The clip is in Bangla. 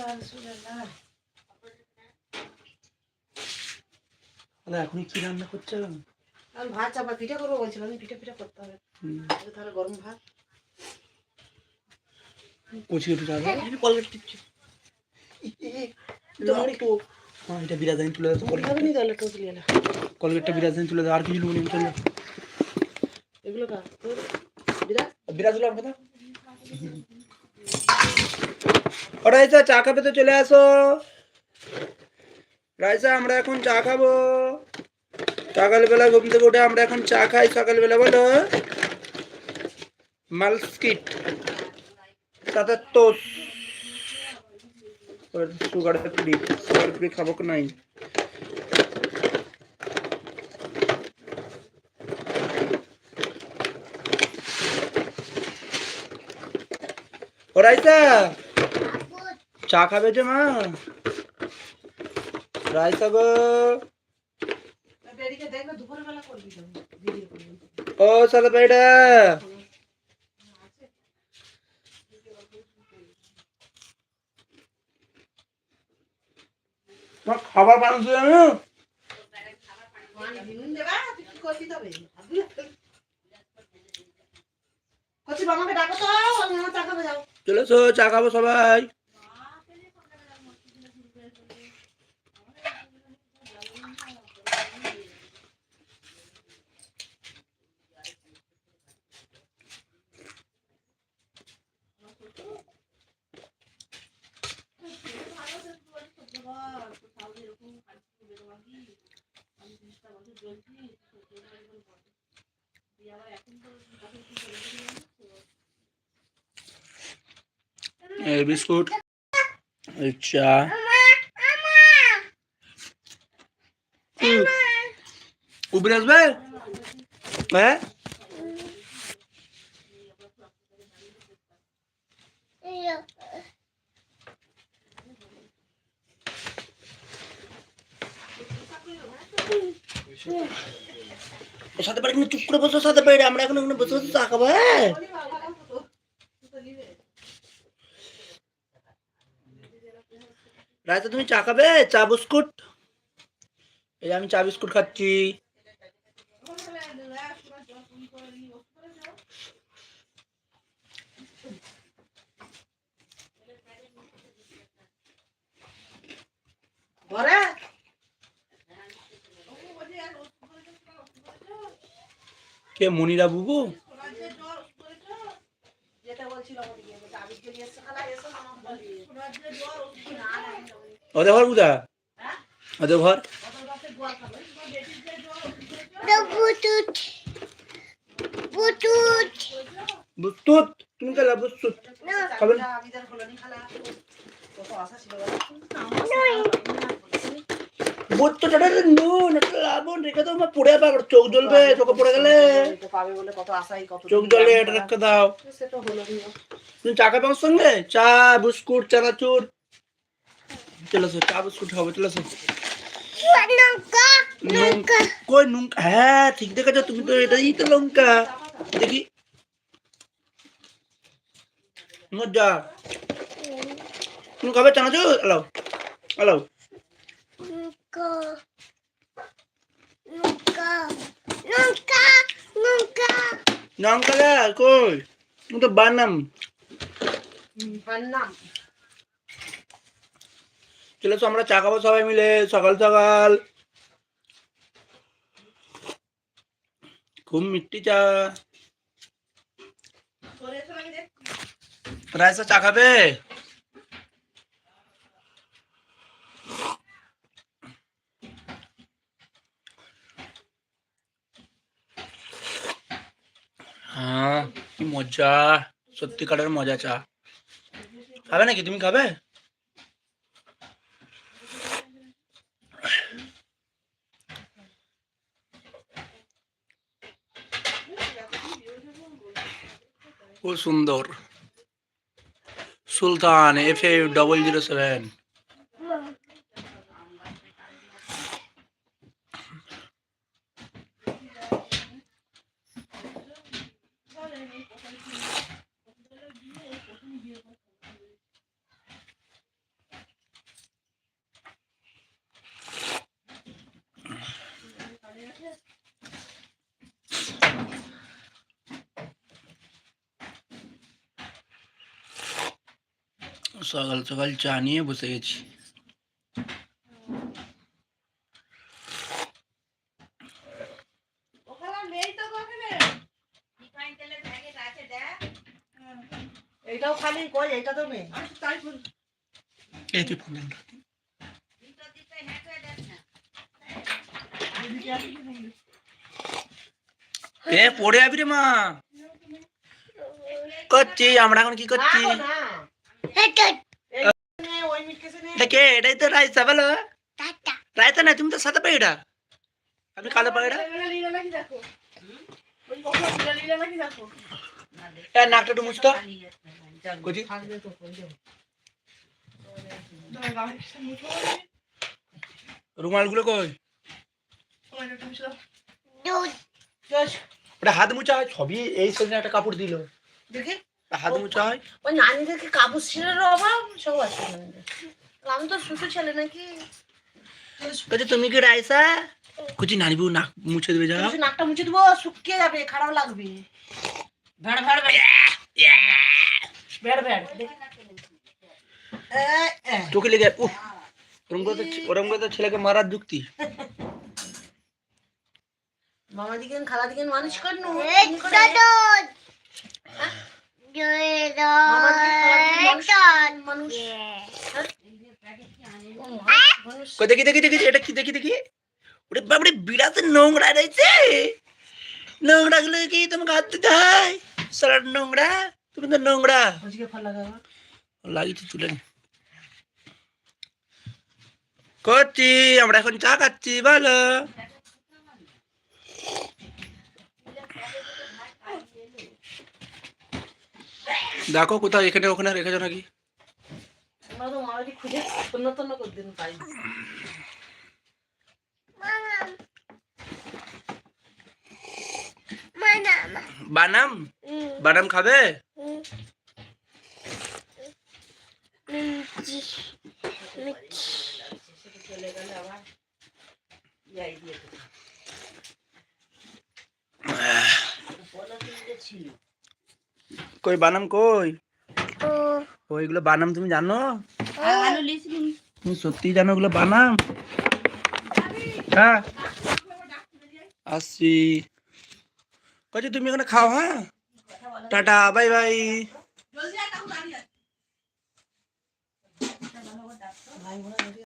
রাসূলুল্লাহ তাহলে এখনই কি রান্না করছ আমি ভাত চাপা পিঠা করব বলছিলাম আমি পিঠা পিঠা করতে হবে তাহলে গরম ভাত কচি আমি কলগেট টিপছি। হ্যাঁ এটা বিরাজানি তুলে দাও ওটা নিয়ে গেল টোকলি এলা কলগেটটা বিরাজানি তুলে দাও আর কিছু নেব চলে যাও এগুলো কা তোর বিরাট বিরাজ হলো কথা ও রাইসা চা খাবে তো চলে আসো রাইসা আমরা এখন চা খাব সকালবেলা ঘুম থেকে উঠে আমরা এখন চা খাই সকালবেলা বলো মালস্কিট সাথে toast sugar free sugar free খাব কি নাই ও রাইসা চা খাবে যে মা রাইসা গো ও সাদা পেড়া তোমার খাবার পানি দিয়ে আমি চলে চা খাব সবাই। এই বিস্কুট চা। উবরে আসবে হ্যাঁ সাথে কিন্তু চুপ করে বসো, সাথে পারে আমরা এখন ওখানে বসে বসে চা খাব হ্যাঁ? রাতে তুমি চা খাবে? চা, বিস্কুট? এই আমি চা, বিস্কুট খাচ্ছি। ঘরে কে মনিরা বুবু যেটা বলছিল ওদিকে বলছে আবিরকে নিয়ে এসে খালা এসো না আমার বলি ওদের ঘর বুঝা ওদের ঘর? বুস্তুত তুমি খেলা খাবেন বুস্তুটা নুন একটা লাবণ রেখে দাও আমার পড়ে পাবে চোখ জ্বলবে চোখে পড়ে গেলে। পাবে বলে কত আশাই কত চোখ জ্বলে এটা রেখে দাও। সেটা হলো তুমি চা খাবে আমার সঙ্গে? চা বিস্কুট চানাচুর। চলে আসো চা বিস্কুট খাব চলে আসো লঙ্কা কই লঙ্কা? হ্যাঁ ঠিক দেখেছ তুমি তো এটাই তো লঙ্কা। দেখি। মজা। তুমি খাবে চানাচুর? এলাও এলাও লঙ্কা গা কই তুমি তো বানাম নাম চলে এসো আমরা চা খাব সবাই মিলে সকাল সকাল খুব মিষ্টি চা রায়সা চা খাবে হ্যাঁ কি মজা সত্যিকারের মজা চা খাবে নাকি তুমি খাবে খুব সুন্দর Sultan F A double zero seven সকাল সকাল চা নিয়ে বসে গেছি। এইটাও খালি কই এটা তো নেই এই তুই ফোন দে না। ভিতর দিকটা হ্যাঁ? এ পড়ে যাবি রে মা। করছি আমরা এখন কি করছি কে? এটাই তো রাইসা বলো রাইসা না তুমি তো সাদা আপনি কালো নাকটা একটু মুছতো তো। কই? ওটা হাত মুছা সবই এই সেদিন একটা কাপড় দিল। দেখি? হাত মুছা হয়? ওই নানিদেরকে কাপড় অভাব? সব আছে আমি তো ছোট ছেলে নাকি। বলছে তুমি কি রাইসা কুচি নানিবু নাক মুছে দেবে যাও। নাকটা মুছে দেবো শুকিয়ে যাবে খারাপ লাগবে। ভড় ভড় ভড়। এ। চোখে লেগে উহ ওরম করে ওরম করে ছেলেকে মারার যুক্তি। মামা দিকেন খালা দিকেন মানুষ করেন দেখি দেখি দেখি এটা কি দেখি দেখি। ওরে বাবরে বিড়াত নোংরা রয়েছে। নোংরা গুলো কি তোমাকে হাত দিতে হয়? সারা নোংরা? তুমি তো নোংরা। লাগিয়েছি তুলে করছি আমরা এখন চা খাচ্ছি বলো। দেখো কোথাও এখানে ওখানে রেখেছো নাকি? পাই বানাম খাবে চলে গেলে আবার ইয়াই দিয়ে দেবো। বলো তিনটে ছিল কই বানাম কই? ওইগুলো বানাম তুমি জানো? তুমি সত্যি জানো ওগুলো বানাম? হ্যাঁ। আসছি। কচি তুমি এখানে খাও হ্যাঁ? Tata bye bye. ভাই